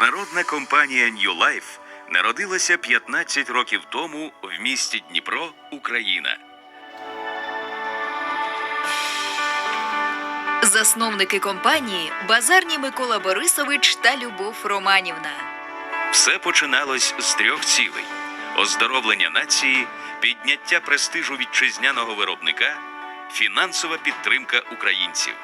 Міжнародна компанія New Life народилася 15 років тому в місті Дніпро, Україна. Засновники компанії базарні Микола Борисович та Любов Романівна. Все починалось з трьох цілей: оздоровлення нації, підняття престижу вітчизняного виробника, фінансова підтримка українців.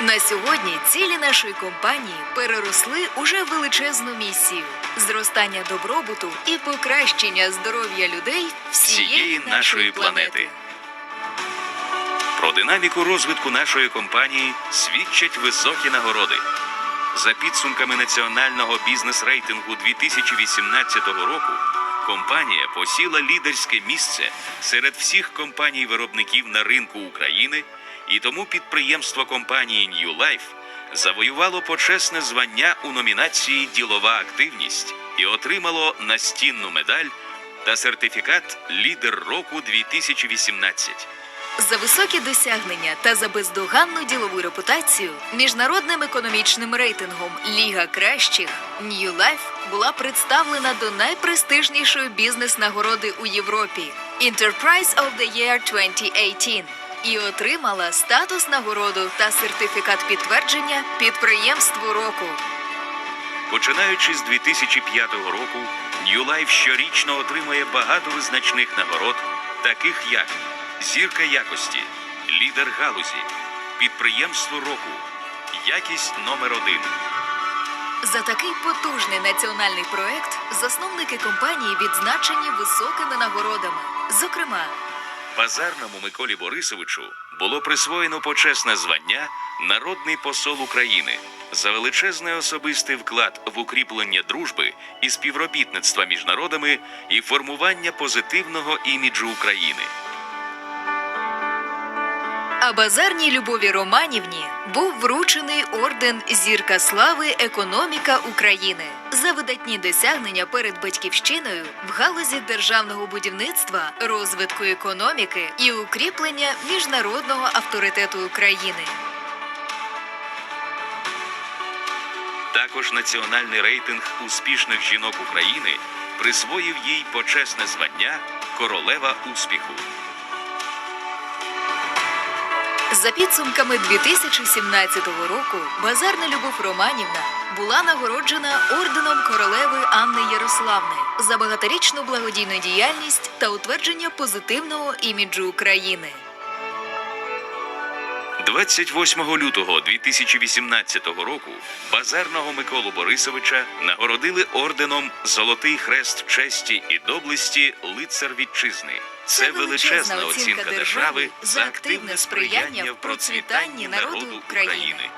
На сьогодні цілі нашої компанії переросли уже величезну місію зростання добробуту і покращення здоров'я людей всієї, нашої планети. Про динаміку розвитку нашої компанії свідчать високі нагороди. За підсумками національного бізнес-рейтингу 2018 року, компанія посіла лідерське місце серед всіх компаній-виробників на ринку України, і тому підприємство компанії New Life завоювало почесне звання у номінації Ділова активність і отримало настінну медаль та сертифікат Лідер року 2018. За високі досягнення та за бездоганну ділову репутацію міжнародним економічним рейтингом Ліга кращих New Life була представлена до найпрестижнішої бізнес-нагороди у Європі Enterprise of the Year 2018 і отримала статус нагороду та сертифікат підтвердження підприємству року. Починаючи з 2005 року, New Life щорічно отримує багато визначних нагород, таких як зірка якості, лідер галузі, підприємство року, якість номер один. За такий потужний національний проект засновники компанії відзначені високими нагородами. Зокрема, Базарному Миколі Борисовичу було присвоєно почесне звання Народний посол України за величезний особистий вклад в укріплення дружби і співробітництва між народами і формування позитивного іміджу України. А базарній Любові Романівні був вручений орден Зірка слави Економіка України за видатні досягнення перед батьківщиною в галузі державного будівництва, розвитку економіки і укріплення міжнародного авторитету України. Також національний рейтинг успішних жінок України присвоїв їй почесне звання Королева успіху. За підсумками 2017 року базарна Любов Романівна була нагороджена орденом королеви Анни Ярославни за багаторічну благодійну діяльність та утвердження позитивного іміджу України. 28 лютого 2018 року базарного Миколу Борисовича нагородили орденом Золотий хрест честі і доблесті лицар вітчизни. Це величезна оцінка держави за активне сприяння в процвітанні народу України.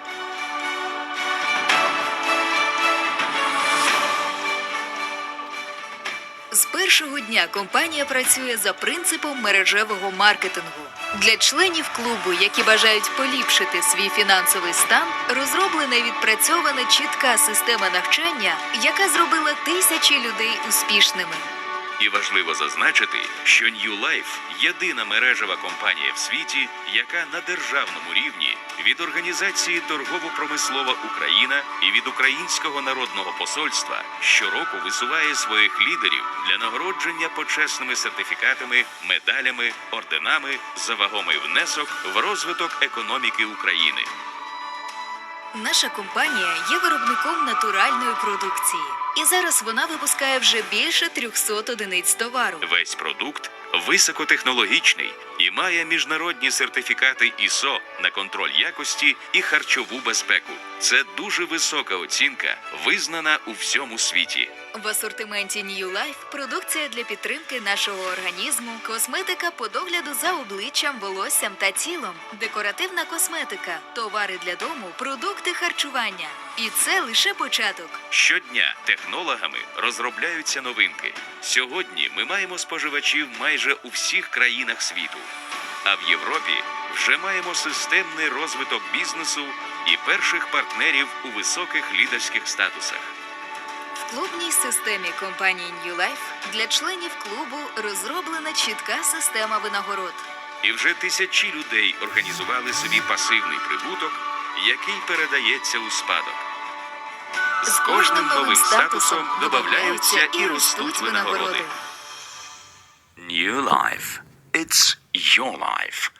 З першого дня компанія працює за принципом мережевого маркетингу. Для членів клубу, які бажають поліпшити свій фінансовий стан, розроблена і відпрацьована чітка система навчання, яка зробила тисячі людей успішними. І важливо зазначити, що New Life – єдина мережева компанія в світі, яка на державному рівні від організації Торгово-промислова Україна і від Українського народного посольства щороку висуває своїх лідерів для нагородження почесними сертифікатами, медалями, орденами за вагомий внесок в розвиток економіки України. Наша компанія є виробником натуральної продукції, і зараз вона випускає вже більше 300 одиниць товару. Весь продукт високотехнологічний і має міжнародні сертифікати ISO на контроль якості і харчову безпеку. Це дуже висока оцінка, визнана у всьому світі. В асортименті New Life продукція для підтримки нашого організму, косметика по догляду за обличчям, волоссям та тілом, декоративна косметика, товари для дому, продукти харчування. І це лише початок. Щодня технологами розробляються новинки. Сьогодні ми маємо споживачів майже у всіх країнах світу. А в Європі вже маємо системний розвиток бізнесу і перших партнерів у високих лідерських статусах. Клубній системі компанії New Life для членів клубу розроблена чітка система винагород. І вже тисячі людей організували собі пасивний прибуток, який передається у спадок. З кожним новим статусом додаються і ростуть винагороди. New life. It's your life.